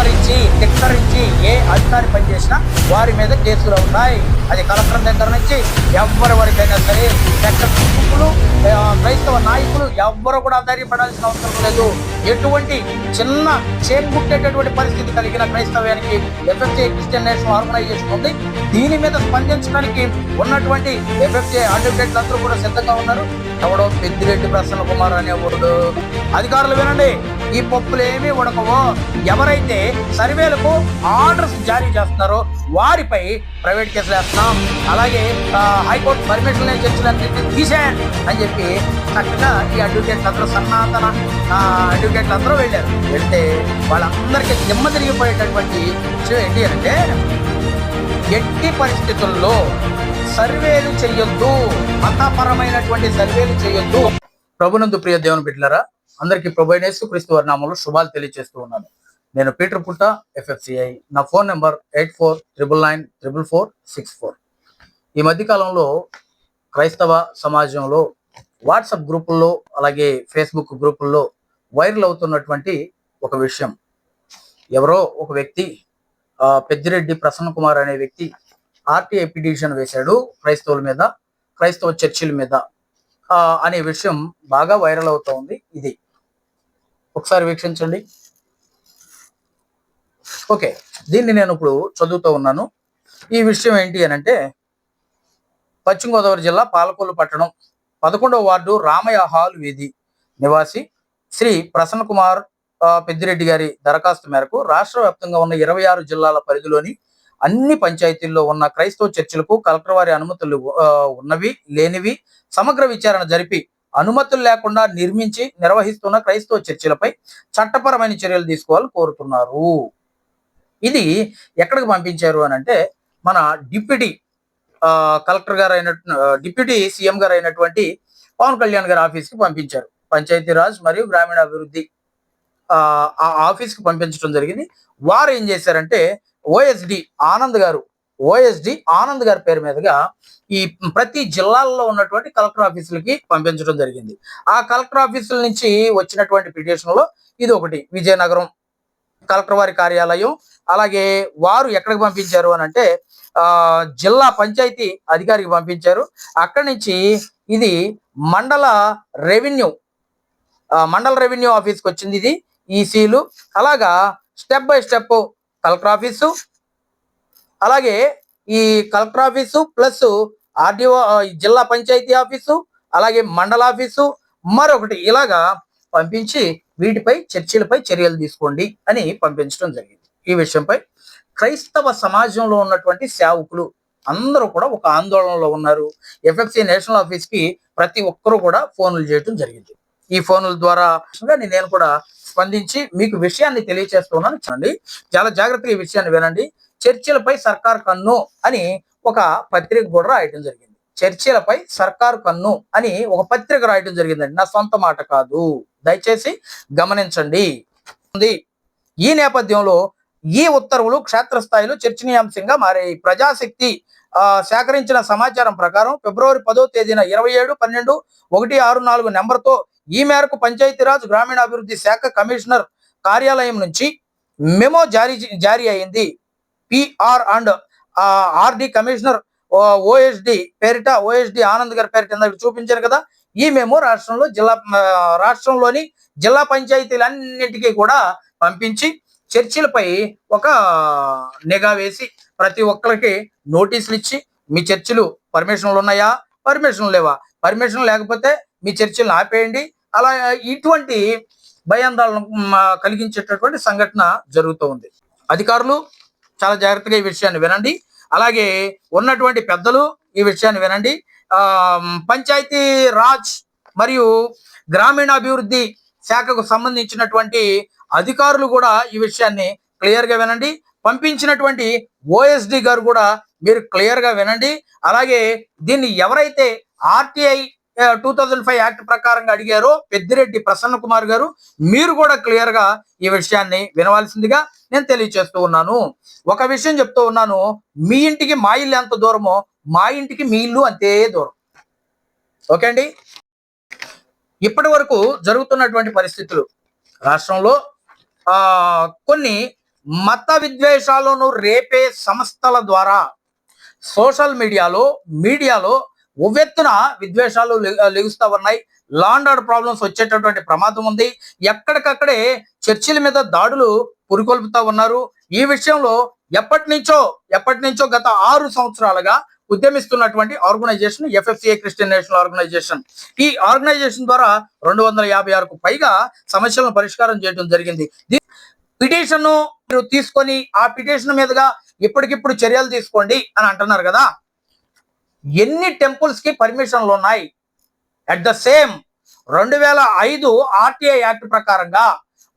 గురించి అనుసరించి ఏ అధికారి పనిచేసినా వారి మీద కేసులు ఉన్నాయి. అది కలెక్టర్ దగ్గర నుంచి ఎవరి వరకైనా సరే ఎక్కడ కుటుంబులు క్రైస్తవ నాయకులు ఎవ్వరు కూడా ధైర్యపడాల్సిన అవసరం లేదు. ఎటువంటి చిన్న చేకూట్టేటటువంటి పరిస్థితి కలిగిన క్రైస్తవ్యానికి ఎఫ్ఎఫ్జే క్రిస్టియన్ నేషన్ ఆర్గనైజేషన్ ఉంది. దీని మీద స్పందించడానికి ఉన్నటువంటి ఎఫ్ఎఫ్జే అడ్వకేట్లు అందరూ కూడా సిద్ధంగా ఉన్నారు. ఎవడో పెద్దిరెడ్డి ప్రసన్న కుమార్ అనేవాడు. అధికారులు వినండి ఈ పప్పులు ఏమీ ఉడకవో. ఎవరైతే సర్వేలకు ఆర్డర్స్ జారీ చేస్తున్నారో వారిపై ప్రైవేట్ కేసులు వేస్తున్నాం. అలాగే హైకోర్టు పర్మిషన్ లేని చర్చలన్నీ తీసేయండి అని చెప్పి చక్కగా ఈ అడ్వకేట్లు అందరూ సన్నాతన ఆ, అడ్వకేట్లు అందరూ వెళ్ళారు. వెళ్తే వాళ్ళందరికీ నిమ్మ తిరిగిపోయేటటువంటి విషయం ఏంటి అంటే ఎట్టి పరిస్థితుల్లో సర్వేలు చేయొద్దు మతపరమైనటువంటి సర్వేలు చేయొద్దు ప్రభునందు ప్రియ దేవుని బిడ్డలరా అందరికీ ప్రభు ప్రభైనేసు క్రీస్తు వర్ణామంలో శుభాలు తెలియజేస్తూ ఉన్నాను. నేను పీటర్ పుట్ట ఎఫ్ఎఫ్సిఐ నా phone number eight four triple nine triple four six four. ఈ మధ్యకాలంలో క్రైస్తవ సమాజంలో వాట్సాప్ గ్రూపుల్లో అలాగే ఫేస్బుక్ గ్రూపుల్లో వైరల్ అవుతున్నటువంటి ఒక విషయం. ఎవరో ఒక వ్యక్తి పెద్దిరెడ్డి ప్రసన్న కుమార్ అనే వ్యక్తి ఆర్టీఐ పిటిషన్ వేశాడు క్రైస్తవుల మీద క్రైస్తవ చర్చిల మీద. అనే విషయం బాగా వైరల్ అవుతోంది ఉంది ఇది. ఒకసారి వీక్షించండి. ఓకే దీన్ని నేను ఇప్పుడు చదువుతూ ఉన్నాను. ఈ విషయం ఏంటి అని అంటే పశ్చిమ గోదావరి జిల్లా పాలకొల్లు పట్టణం పదకొండవ వార్డు రామయ్య హాల్ వీధి నివాసి శ్రీ ప్రసన్న కుమార్ పెద్దిరెడ్డి గారి దరఖాస్తు మేరకు రాష్ట్ర వ్యాప్తంగా ఉన్న ఇరవై ఆరు జిల్లాల పరిధిలోని అన్ని పంచాయతీల్లో ఉన్న క్రైస్తవ చర్చిలకు కలెక్టర్ వారి అనుమతులు ఉన్నవి లేనివి సమగ్ర విచారణ జరిపి అనుమతులు లేకుండా నిర్మించి నిర్వహిస్తున్న క్రైస్తవ చర్చిలపై చట్టపరమైన చర్యలు తీసుకోవాలని కోరుతున్నారు. ఇది ఎక్కడికి పంపించారు అని అంటే మన డిప్యూటీ కలెక్టర్ గారు అయిన డిప్యూటీ సీఎం గారు అయినటువంటి పవన్ కళ్యాణ్ గారి ఆఫీస్కి పంపించారు. పంచాయతీరాజ్ మరియు గ్రామీణాభివృద్ధి ఆ ఆఫీస్కి పంపించడం జరిగింది. వారు ఏం చేశారంటే ఓఎస్డి ఆనంద్ గారు ఓఎస్డి ఆనంద్ గారి పేరు మీదుగా ఈ ప్రతి జిల్లాల్లో ఉన్నటువంటి కలెక్టర్ ఆఫీసులకి పంపించడం జరిగింది. ఆ కలెక్టర్ ఆఫీసుల నుంచి వచ్చినటువంటి పిటిషన్లో ఇది ఒకటి. విజయనగరం కలెక్టర్ వారి కార్యాలయం అలాగే వారు ఎక్కడికి పంపించారు అని అంటే జిల్లా పంచాయతీ అధికారికి పంపించారు. అక్కడి నుంచి ఇది మండల రెవెన్యూ మండల రెవెన్యూ ఆఫీస్కి వచ్చింది ఇది ఈసీలు అలాగా step by step collector office అలాగే ఈ కలెక్టర్ ఆఫీసు ప్లస్ ఆర్డీఓ జిల్లా పంచాయతీ ఆఫీసు అలాగే మండల ఆఫీసు మరొకటి ఇలాగా పంపించి వీటిపై చర్చలపై చర్యలు తీసుకోండి అని పంపించడం జరిగింది. ఈ విషయంపై క్రైస్తవ సమాజంలో ఉన్నటువంటి సేవకులు అందరూ కూడా ఒక ఆందోళనలో ఉన్నారు. ఎఫ్ఎఫ్సి నేషనల్ ఆఫీస్కి ప్రతి ఒక్కరూ కూడా ఫోన్లు చేయడం జరిగింది. ఈ ఫోన్ల ద్వారా నేను కూడా స్పందించి మీకు విషయాన్ని తెలియచేస్తున్నాను. చూడండి చాలా జాగ్రత్తగా ఈ విషయాన్ని వినండి. చర్చిలపై సర్కార్ కన్ను అని ఒక పత్రిక కూడా రాయటం జరిగింది. చర్చలపై సర్కారు కన్ను అని ఒక పత్రిక రాయటం జరిగిందండి. నా సొంత మాట కాదు. దయచేసి గమనించండి. ఉంది. ఈ నేపథ్యంలో ఈ ఉత్తర్వులు క్షేత్రస్థాయిలో చర్చనీయాంశంగా మారాయి. ప్రజాశక్తి సేకరించిన సమాచారం ప్రకారం ఫిబ్రవరి పదో తేదీన ఇరవై ఏడు పన్నెండు ఒకటి ఆరు నాలుగు నెంబర్తో ఈ మేరకు పంచాయతీరాజ్ గ్రామీణాభివృద్ధి శాఖ కమిషనర్ కార్యాలయం నుంచి మెమో జారీ జారీ అయింది. PR and RD commissioner OSD పేరిట ఓఎస్డి ఆనంద్ గారి పేరిట ఇందాక చూపించారు కదా ఈ మేము రాష్ట్రంలో జిల్లా రాష్ట్రంలోని జిల్లా పంచాయతీలన్నింటికీ కూడా పంపించి చర్చిలపై ఒక నిఘా వేసి ప్రతి ఒక్కరికి నోటీసులు ఇచ్చి మీ చర్చిలు పర్మిషన్లు ఉన్నాయా? పర్మిషన్ లేవా? పర్మిషన్ లేకపోతే మీ చర్చిలను ఆపేయండి. అలా ఇటువంటి భయాందోళన కలిగించేటటువంటి సంఘటన జరుగుతూ ఉంది. అధికారులు చాలా జాగ్రత్తగా ఈ విషయాన్ని వినండి. అలాగే ఉన్నటువంటి పెద్దలు ఈ విషయాన్ని వినండి. పంచాయతీ రాజ్ మరియు గ్రామీణాభివృద్ధి శాఖకు సంబంధించినటువంటి అధికారులు కూడా ఈ విషయాన్ని క్లియర్గా వినండి. పంపించినటువంటి ఓఎస్డి గారు కూడా మీరు క్లియర్గా వినండి. అలాగే దీన్ని ఎవరైతే RTI two thousand five act ప్రకారంగా అడిగారో పెద్దిరెడ్డి ప్రసన్న కుమార్ గారు. మీరు కూడా క్లియర్గా ఈ విషయాన్ని వినవలసిందిగా నేను తెలియచేస్తూ ఉన్నాను. ఒక విషయం చెప్తూ ఉన్నాను. మీ ఇంటికి మా ఇల్లు ఎంత దూరమో మా ఇంటికి మీ ఇల్లు అంతే దూరం. ఓకే అండి? ఇప్పటి వరకు జరుగుతున్నటువంటి పరిస్థితులు రాష్ట్రంలో కొన్ని మత విద్వేషాలను రేపే సంస్థల ద్వారా సోషల్ మీడియాలో మీడియాలో ఉవ్వెత్తున విద్వేషాలు లెగుస్తా ఉన్నాయి. లాండ్ ప్రాబ్లమ్స్ వచ్చేటటువంటి ప్రమాదం ఉంది. ఎక్కడికక్కడే చర్చిల మీద దాడులు పురికొల్పుతా ఉన్నారు. ఈ విషయంలో ఎప్పటి నుంచో ఎప్పటి నుంచో గత ఆరు సంవత్సరాలుగా ఉద్యమిస్తున్నటువంటి organisation FFCA Christian national organisation. ఈ ఆర్గనైజేషన్ ద్వారా రెండు వందల యాభై ఆరుకు పైగా సమస్యలను పరిష్కారం చేయడం జరిగింది. పిటిషన్ మీరు తీసుకొని ఆ పిటిషన్ మీదుగా ఇప్పటికిప్పుడు చర్యలు తీసుకోండి అని అంటున్నారు కదా. ఎన్ని టెంపుల్స్కి పర్మిషన్లు ఉన్నాయి? అట్ ద సేమ్ రెండు వేల ఐదు ఆర్టీఐ యాక్ట్ ప్రకారంగా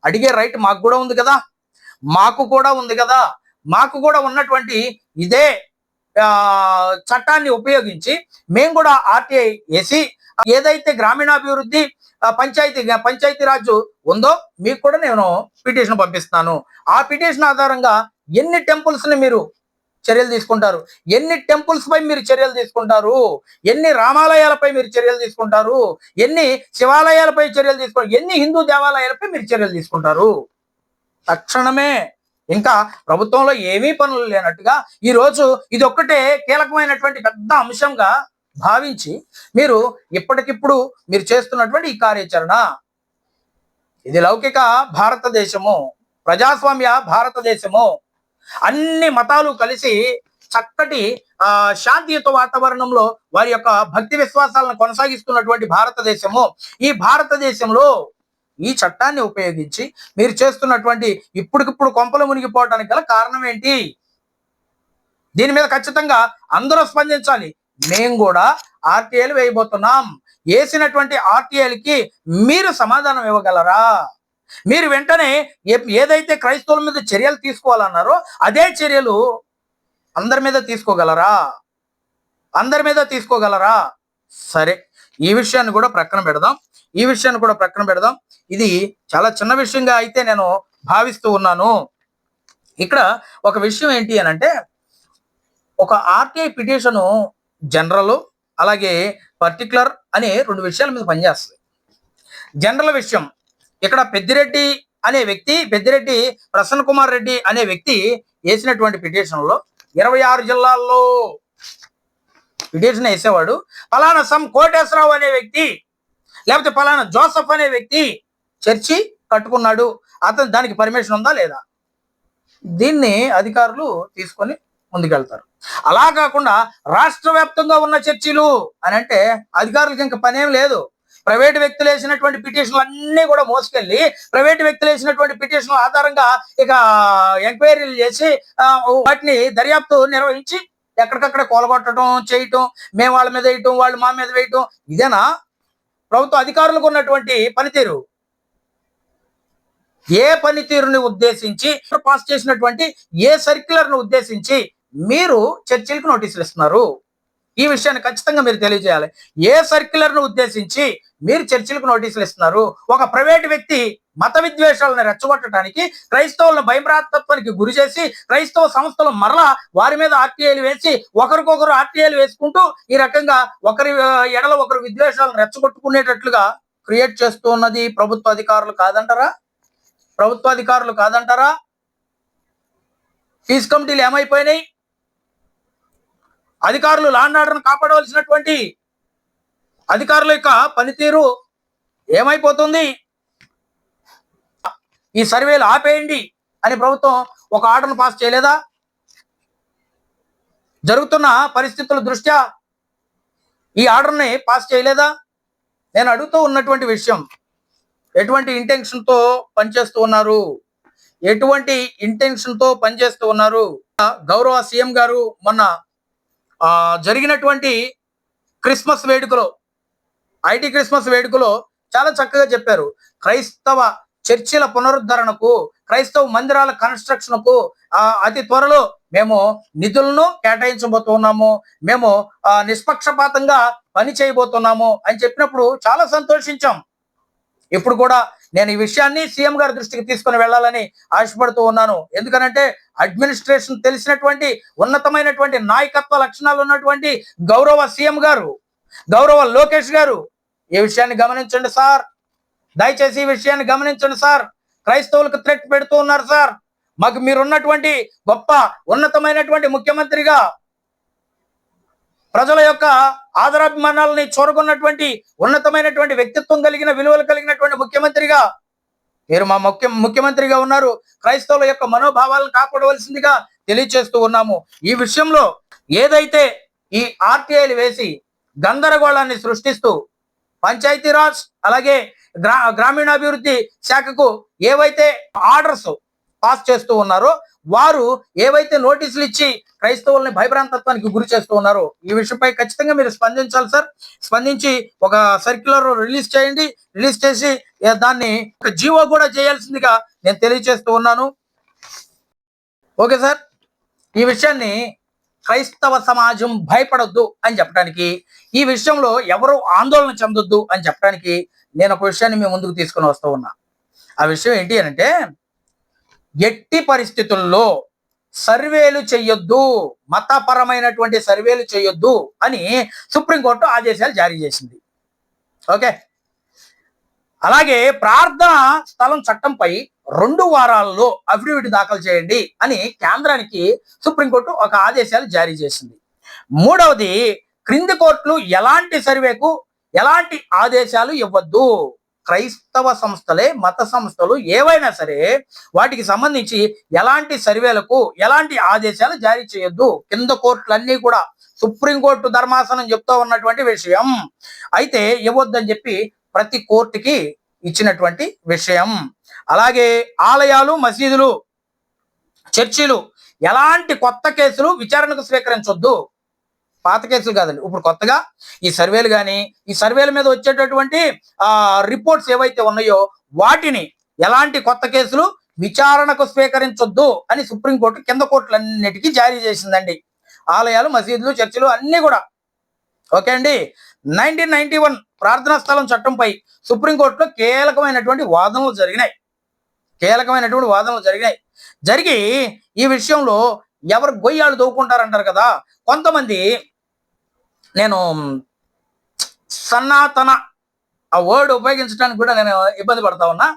అడిగే రైట్ మాకు కూడా ఉంది కదా? మాకు కూడా ఉంది కదా? మాకు కూడా ఉన్నటువంటి ఇదే చట్టాన్ని ఉపయోగించి మేము కూడా ఆర్టీఐ వేసి ఏదైతే గ్రామీణాభివృద్ధి పంచాయతీ పంచాయతీ రాజు ఉందో మీకు కూడా నేను పిటిషన్ పంపిస్తాను. ఆ పిటిషన్ ఆధారంగా ఎన్ని టెంపుల్స్ని మీరు చర్యలు తీసుకుంటారు. ఎన్ని టెంపుల్స్ పై మీరు చర్యలు తీసుకుంటారు? ఎన్ని రామాలయాలపై మీరు చర్యలు తీసుకుంటారు? ఎన్ని శివాలయాలపై చర్యలు తీసుకుంటారు? ఎన్ని హిందూ దేవాలయాలపై మీరు చర్యలు తీసుకుంటారు? తక్షణమే. ఇంకా ప్రభుత్వంలో ఏమీ పనులు లేనట్టుగా ఈ రోజు ఇది ఒక్కటే కీలకమైనటువంటి పెద్ద అంశంగా భావించి మీరు ఇప్పటికిప్పుడు మీరు చేస్తున్నటువంటి ఈ కార్యాచరణ. ఇది లౌకిక భారతదేశము. ప్రజాస్వామ్య భారతదేశము. అన్ని మతాలు కలిసి చక్కటి ఆ శాంతియుత వాతావరణంలో వారి యొక్క భక్తి విశ్వాసాలను కొనసాగిస్తున్నటువంటి భారతదేశము. ఈ భారతదేశంలో ఈ చట్టాన్ని ఉపయోగించి మీరు చేస్తున్నటువంటి ఇప్పటికిప్పుడు కొంపలు మునిగిపోవడానికి గల కారణం ఏంటి దీని మీద ఖచ్చితంగా అందరూ స్పందించాలి. మేము కూడా ఆర్టీఐలు వేయబోతున్నాం. వేసినటువంటి ఆర్టీఐలకి మీరు సమాధానం ఇవ్వగలరా? మీరు వెంటనే ఏదైతే క్రైస్తవుల మీద చర్యలు తీసుకోవాలన్నారో అదే చర్యలు అందరి మీద తీసుకోగలరా? అందరి మీద తీసుకోగలరా? సరే ఈ విషయాన్ని కూడా ప్రక్కన పెడదాం. ఈ విషయాన్ని కూడా ప్రక్కన పెడదాం. ఇది చాలా చిన్న విషయంగా అయితే నేను భావిస్తూ ఉన్నాను. ఇక్కడ ఒక విషయం ఏంటి అని అంటే ఒక ఆర్టీఐ పిటిషను జనరల్ అలాగే పర్టికులర్ అనే రెండు విషయాల మీద పనిచేస్తుంది జనరల్ విషయం ఇక్కడ పెద్దిరెడ్డి అనే వ్యక్తి పెద్దిరెడ్డి ప్రసన్న కుమార్ రెడ్డి అనే వ్యక్తి వేసినటువంటి పిటిషన్లో ఇరవై ఆరు జిల్లాల్లో పిటిషన్ వేసేవాడు. ఫలానా సమ్ కోటేశ్వరరావు అనే వ్యక్తి లేకపోతే ఫలానా జోసఫ్ అనే వ్యక్తి చర్చి కట్టుకున్నాడు. అతను దానికి పర్మిషన్ ఉందా లేదా? దీన్ని అధికారులు తీసుకొని ముందుకెళ్తారు. అలా కాకుండా రాష్ట్ర వ్యాప్తంగా ఉన్న చర్చిలు అని అంటే అధికారులకు ఇంకా పనేం లేదు. ప్రైవేట్ వ్యక్తులు వేసినటువంటి పిటిషన్లు అన్ని కూడా మోసుకెళ్ళి ప్రైవేట్ వ్యక్తులు వేసినటువంటి పిటిషన్ల ఆధారంగా ఇక ఎంక్వైరీలు చేసి వాటిని దర్యాప్తు నిర్వహించి ఎక్కడికక్కడ కోలగొట్టడం చేయటం మేము వాళ్ళ మీద వేయటం వాళ్ళు మా మీద వేయటం ఇదేనా? ప్రభుత్వ అధికారులకు ఉన్నటువంటి పనితీరు. ఏ పనితీరుని ఉద్దేశించి పాస్ చేసినటువంటి ఏ సర్క్యులర్ను ఉద్దేశించి మీరు చర్చిలకు నోటీసులు ఇస్తున్నారు? ఈ విషయాన్ని ఖచ్చితంగా మీరు తెలియజేయాలి. ఏ సర్క్యులర్ను ఉద్దేశించి మీరు చర్చిలకు నోటీసులు ఇస్తున్నారు? ఒక ప్రైవేట్ వ్యక్తి మత విద్వేషాలను రెచ్చగొట్టడానికి క్రైస్తవులను భయభ్రాతత్వానికి గురి చేసి క్రైస్తవ సంస్థలు మరలా వారి మీద ఆర్టీఐలు వేసి ఒకరికొకరు ఆర్టీఐలు వేసుకుంటూ ఈ రకంగా ఒకరి ఎడల ఒకరు విద్వేషాలను రెచ్చగొట్టుకునేటట్లుగా క్రియేట్ చేస్తూ ఉన్నది ప్రభుత్వ అధికారులు కాదంటారా? ప్రభుత్వ అధికారులు కాదంటారా? ఫీజు కమిటీలు ఏమైపోయినాయి? అధికారులు లాండ్ ఆర్డర్ను కాపాడవలసినటువంటి అధికారుల యొక్క పనితీరు ఏమైపోతుంది? ఈ సర్వేలు ఆపేయండి అని ప్రభుత్వం ఒక ఆర్డర్ను పాస్ చేయలేదా? జరుగుతున్న పరిస్థితుల దృష్ట్యా ఈ ఆర్డర్ని పాస్ చేయలేదా? నేను అడుగుతూ ఉన్నటువంటి విషయం ఎటువంటి ఇంటెన్షన్తో పనిచేస్తూ ఉన్నారు? ఎటువంటి ఇంటెన్షన్తో పనిచేస్తూ ఉన్నారు? గౌరవ సీఎం గారు మొన్న జరిగినటువంటి క్రిస్మస్ వేడుకలో ఐటీ క్రిస్మస్ వేడుకలో చాలా చక్కగా చెప్పారు. క్రైస్తవ చర్చిల పునరుద్ధరణకు క్రైస్తవ మందిరాల కన్స్ట్రక్షన్కు అతి త్వరలో మేము నిధులను కేటాయించబోతున్నాము. మేము నిష్పక్షపాతంగా పని చేయబోతున్నాము అని చెప్పినప్పుడు చాలా సంతోషించాం. ఇప్పుడు కూడా నేను ఈ విషయాన్ని సీఎం గారి దృష్టికి తీసుకొని వెళ్ళాలని ఆశపడుతూ ఉన్నాను. ఎందుకనంటే అడ్మినిస్ట్రేషన్ తెలిసినటువంటి ఉన్నతమైనటువంటి నాయకత్వ లక్షణాలు ఉన్నటువంటి గౌరవ సీఎం గారు గౌరవ లోకేష్ గారు ఈ విషయాన్ని గమనించండి సార్. దయచేసి ఈ విషయాన్ని గమనించండి సార్. క్రైస్తవులకు థ్రెట్ పెడుతూ ఉన్నారు సార్. మాకు మీరున్నటువంటి గొప్ప ఉన్నతమైనటువంటి ముఖ్యమంత్రిగా ప్రజల యొక్క ఆదరాభిమానాలని చూరగొన్నటువంటి ఉన్నతమైనటువంటి వ్యక్తిత్వం కలిగిన విలువలు కలిగినటువంటి ముఖ్యమంత్రిగా మీరు మా ముఖ్య ముఖ్యమంత్రిగా ఉన్నారు. క్రైస్తవుల యొక్క మనోభావాలను కాపాడవలసిందిగా తెలియచేస్తూ ఉన్నాము. ఈ విషయంలో ఏదైతే ఈ ఆర్టీఐలు వేసి గందరగోళాన్ని సృష్టిస్తూ పంచాయతీరాజ్ అలాగే గ్రా గ్రామీణాభివృద్ధి శాఖకు ఏవైతే ఆర్డర్స్ పాస్ చేస్తూ ఉన్నారో వారు ఏవైతే నోటీసులు ఇచ్చి క్రైస్తవుల్ని భయభ్రాంతత్వానికి గురి చేస్తూ ఉన్నారో ఈ విషయంపై ఖచ్చితంగా మీరు స్పందించాలి సార్. స్పందించి ఒక సర్క్యులర్ రిలీజ్ చేయండి. రిలీజ్ చేసి దాన్ని ఒక జీవో కూడా చేయాల్సిందిగా నేను తెలియజేస్తూ ఉన్నాను. Okay sir. ఈ విషయాన్ని క్రైస్తవ సమాజం భయపడొద్దు అని చెప్పడానికి ఈ విషయంలో ఎవరు ఆందోళన చెందొద్దు అని చెప్పడానికి నేను ఒక విషయాన్ని మీ ముందుకు తీసుకుని వస్తూ ఉన్నా. ఆ విషయం ఏంటి అంటే ఎట్టి పరిస్థితుల్లో సర్వేలు చెయ్యొద్దు మతపరమైనటువంటి సర్వేలు చేయొద్దు అని సుప్రీంకోర్టు ఆదేశాలు జారీ చేసింది. ఓకే? అలాగే ప్రార్థన స్థలం చట్టంపై రెండు వారాల్లో అఫిడవిట్ దాఖలు చేయండి అని కేంద్రానికి సుప్రీంకోర్టు ఒక ఆదేశాలు జారీ చేసింది. మూడవది క్రింది కోర్టులు ఎలాంటి సర్వేకు ఎలాంటి ఆదేశాలు ఇవ్వద్దు. క్రైస్తవ సంస్థలే మత సంస్థలు ఏవైనా సరే వాటికి సంబంధించి ఎలాంటి సర్వేలకు ఎలాంటి ఆదేశాలు జారీ చేయొద్దు. కింద కోర్టులన్నీ కూడా సుప్రీంకోర్టు ధర్మాసనం చెప్తూ ఉన్నటువంటి విషయం. అయితే ఇవ్వద్దని చెప్పి ప్రతి కోర్టుకి ఇచ్చినటువంటి విషయం. అలాగే ఆలయాలు మసీదులు చర్చిలు ఎలాంటి కొత్త కేసులు విచారణకు స్వీకరించొద్దు. పాత కేసులు కాదండి. ఇప్పుడు కొత్తగా ఈ సర్వేలు కానీ ఈ సర్వేల మీద వచ్చేటటువంటి రిపోర్ట్స్ ఏవైతే ఉన్నాయో వాటిని ఎలాంటి కొత్త కేసులు విచారణకు స్వీకరించొద్దు అని సుప్రీంకోర్టు కింద కోర్టులన్నిటికీ జారీ చేసిందండి. ఆలయాలు మసీదులు చర్చిలు అన్నీ కూడా. ఓకే అండి? నైన్టీన్ నైన్టీ వన్ ప్రార్థనా స్థలం చట్టంపై సుప్రీంకోర్టులో కీలకమైనటువంటి వాదనలు జరిగినాయి. కీలకమైనటువంటి వాదనలు జరిగినాయి. జరిగి ఈ విషయంలో ఎవరు గొయ్యాలు దోవుకుంటారంటారు కదా? కొంతమంది నేను సనాతన ఆ వర్డ్ ఉపయోగించడానికి కూడా నేను ఇబ్బంది పడతా ఉన్నా.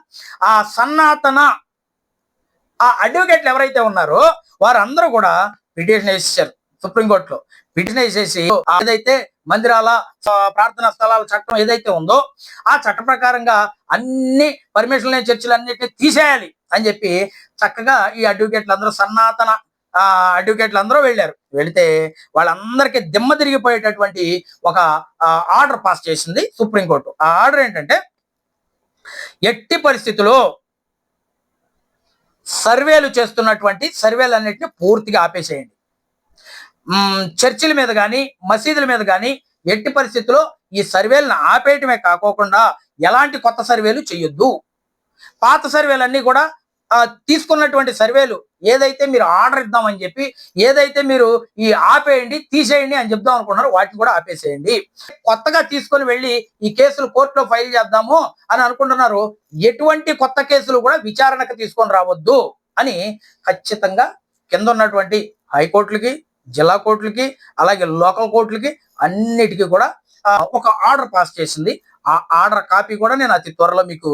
ఆ సన్నాతన ఆ అడ్వకేట్లు ఎవరైతే ఉన్నారో వారందరూ కూడా పిటిషన్ వేసేసారు సుప్రీంకోర్టులో పిటిషన్ వేసేసి ఏదైతే మందిరాల ప్రార్థనా స్థలాల చట్టం ఏదైతే ఉందో ఆ చట్ట ప్రకారంగా అన్ని పర్మిషన్ లేని చర్చలు అన్నిటిని తీసేయాలి అని చెప్పి చక్కగా ఈ అడ్వకేట్లు అందరూ సనాతన అడ్వకేట్లు అందరూ వెళ్ళారు. వెళితే వాళ్ళందరికీ దిమ్మ తిరిగిపోయేటటువంటి ఒక ఆర్డర్ పాస్ చేసింది సుప్రీంకోర్టు ఆ ఆర్డర్ ఏంటంటే ఎట్టి పరిస్థితుల్లో సర్వేలు చేస్తున్నటువంటి సర్వేలు అన్నిటిని పూర్తిగా ఆపేసేయండి. చర్చిల మీద కానీ మసీదుల మీద కానీ ఎట్టి పరిస్థితుల్లో ఈ సర్వేలను ఆపేయటమే కాకోకుండా ఎలాంటి కొత్త సర్వేలు చేయొద్దు. పాత సర్వేలన్నీ కూడా తీసుకున్నటువంటి సర్వేలు ఏదైతే మీరు ఆర్డర్ ఇద్దామని చెప్పి ఏదైతే మీరు ఈ ఆపేయండి తీసేయండి అని చెప్దాం అనుకున్నారో వాటిని కూడా ఆపేసేయండి. కొత్తగా తీసుకొని వెళ్ళి ఈ కేసులు కోర్టులో ఫైల్ చేద్దాము అని అనుకుంటున్నారు ఎటువంటి కొత్త కేసులు కూడా విచారణకు తీసుకొని రావద్దు అని ఖచ్చితంగా కింద ఉన్నటువంటి హైకోర్టులకి జిల్లా కోర్టులకి అలాగే లోకల్ కోర్టులకి అన్నిటికీ కూడా ఒక ఆర్డర్ పాస్ చేసింది. ఆ ఆర్డర్ కాపీ కూడా నేను అతి త్వరలో మీకు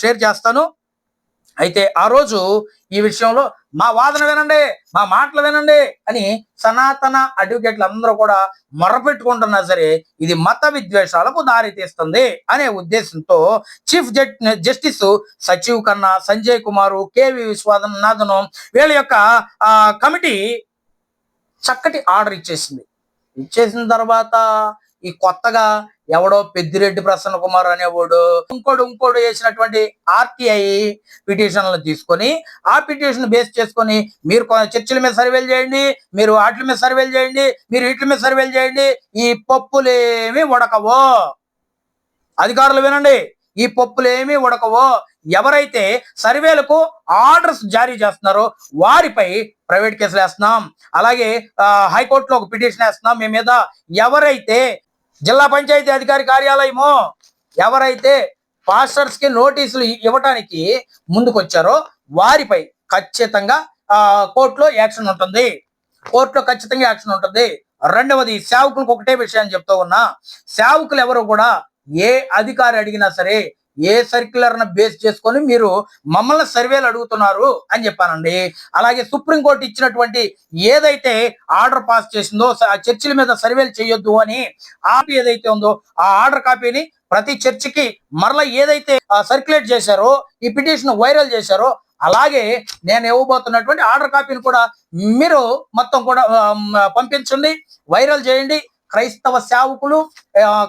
షేర్ చేస్తాను. అయితే ఆ రోజు ఈ విషయంలో మా వాదన వినండి మా మాటలు వినండి అని సనాతన అడ్వకేట్లు అందరూ కూడా మొరపెట్టుకుంటున్నా సరే ఇది మత విద్వేషాలకు దారితీస్తుంది అనే ఉద్దేశంతో చీఫ్ జస్టిస్ సచివ్ కన్నా సంజయ్ కుమారు కేవి విశ్వనాథన్ వీళ్ళ యొక్క ఆ, కమిటీ చక్కటి ఆర్డర్ ఇచ్చేసింది. ఇచ్చేసిన తర్వాత ఈ కొత్తగా ఎవడో పెద్దిరెడ్డి ప్రసన్న కుమార్ అనేవాడు ఇంకోడు ఇంకోడు వేసినటువంటి ఆర్టీఐ పిటిషన్లు తీసుకొని ఆ పిటిషన్ బేస్ చేసుకొని మీరు కొ- చర్చిల మీద సర్వేలు చేయండి మీరు వాటి మీద సర్వేలు చేయండి మీరు వీటి మీద సర్వేలు చేయండి ఈ పప్పులేమి ఉడకవో. అధికారులు వినండి ఈ పప్పులేమి ఉడకవో. ఎవరైతే సర్వేలకు ఆర్డర్స్ జారీ చేస్తున్నారో వారిపై ప్రైవేట్ కేసులు వేస్తున్నాం అలాగే హైకోర్టులో ఒక పిటిషన్ వేస్తున్నాం. మీ మీద ఎవరైతే జిల్లా పంచాయతీ అధికారి కార్యాలయము ఎవరైతే పాస్టర్స్కి నోటీసులు ఇవ్వటానికి ముందుకొచ్చారో వారిపై ఖచ్చితంగా ఆ, కోర్టులో యాక్షన్ ఉంటుంది. కోర్టులో ఖచ్చితంగా యాక్షన్ ఉంటుంది. రెండవది సేవకులకు ఒకటే విషయాన్ని చెప్తూ ఉన్నా సేవకులు ఎవరు కూడా ఏ అధికారి అడిగినా సరే ఏ సర్క్యులర్ను బేస్ చేసుకొని మీరు మమ్మల్ని సర్వేలు అడుగుతున్నారు అని చెప్పానండి. అలాగే సుప్రీంకోర్టు ఇచ్చినటువంటి ఏదైతే ఆర్డర్ పాస్ చేసిందో ఆ చర్చిల మీద సర్వేలు చేయొద్దు అని ఆపి ఏదైతే ఉందో ఆ ఆర్డర్ కాపీని ప్రతి చర్చికి మరలా ఏదైతే సర్క్యులేట్ చేశారో ఈ పిటిషన్ వైరల్ చేశారో అలాగే నేను ఇవ్వబోతున్నటువంటి ఆర్డర్ కాపీని కూడా మీరు మొత్తం కూడా పంపించండి వైరల్ చేయండి. క్రైస్తవ సేవకులు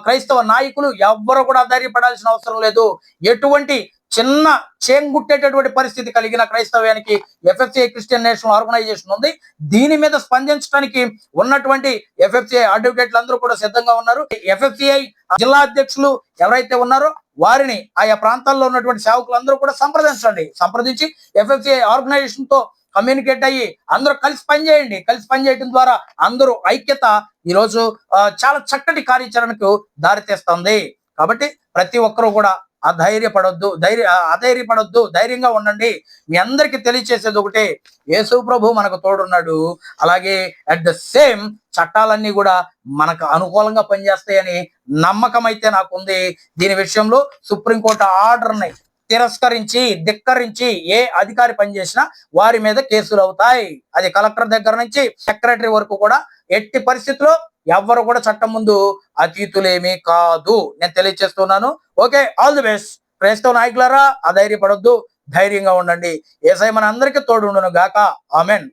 క్రైస్తవ నాయకులు ఎవ్వరు కూడా ధైర్యపడాల్సిన అవసరం లేదు. ఎటువంటి చిన్న చేంగుట్టేటటువంటి పరిస్థితి కలిగిన క్రైస్తవ్యానికి ఎఫ్ఎఫ్సిఐ క్రిస్టియన్ నేషనల్ ఆర్గనైజేషన్ ఉంది. దీని మీద స్పందించడానికి ఉన్నటువంటి ఎఫ్ఎఫ్సిఐ అడ్వకేట్లు అందరూ కూడా సిద్ధంగా ఉన్నారు. ఎఫ్ఎఫ్సిఐ జిల్లా అధ్యక్షులు ఎవరైతే ఉన్నారో వారిని ఆయా ప్రాంతాల్లో ఉన్నటువంటి సేవకులందరూ కూడా సంప్రదించండి. సంప్రదించి ఎఫ్ఎఫ్సిఐ ఆర్గనైజేషన్తో కమ్యూనికేట్ అయ్యి అందరూ కలిసి పనిచేయండి. కలిసి పనిచేయడం ద్వారా అందరూ ఐక్యత ఈరోజు చాలా చక్కటి కార్యాచరణకు దారితీస్తుంది. కాబట్టి ప్రతి ఒక్కరూ కూడా అధైర్యపడొద్దు. ధైర్య ఆ, అధైర్యపడొద్దు. ధైర్యంగా ఉండండి. మీ అందరికీ తెలియచేసేది ఒకటే యేసు ప్రభు మనకు తోడున్నాడు. అలాగే అట్ ద సేమ్ చట్టాలన్నీ కూడా మనకు అనుకూలంగా పనిచేస్తాయని నమ్మకం అయితే నాకుంది. దీని విషయంలో సుప్రీంకోర్టు ఆర్డర్ని తిరస్కరించి ధిక్కరించి ఏ అధికారి పనిచేసినా వారి మీద కేసులు అవుతాయి. అది కలెక్టర్ దగ్గర నుంచి సెక్రటరీ వరకు కూడా ఎట్టి పరిస్థితుల్లో ఎవ్వరు కూడా చట్టం ముందు అతీతులేమీ కాదు. నేను తెలియజేస్తున్నాను. Okay all the best. క్రైస్తవ నాయకులారా అధైర్యపడొద్దు. ధైర్యంగా ఉండండి. ఏసై మన అందరికీ తోడుండును గాక ఆమెన్.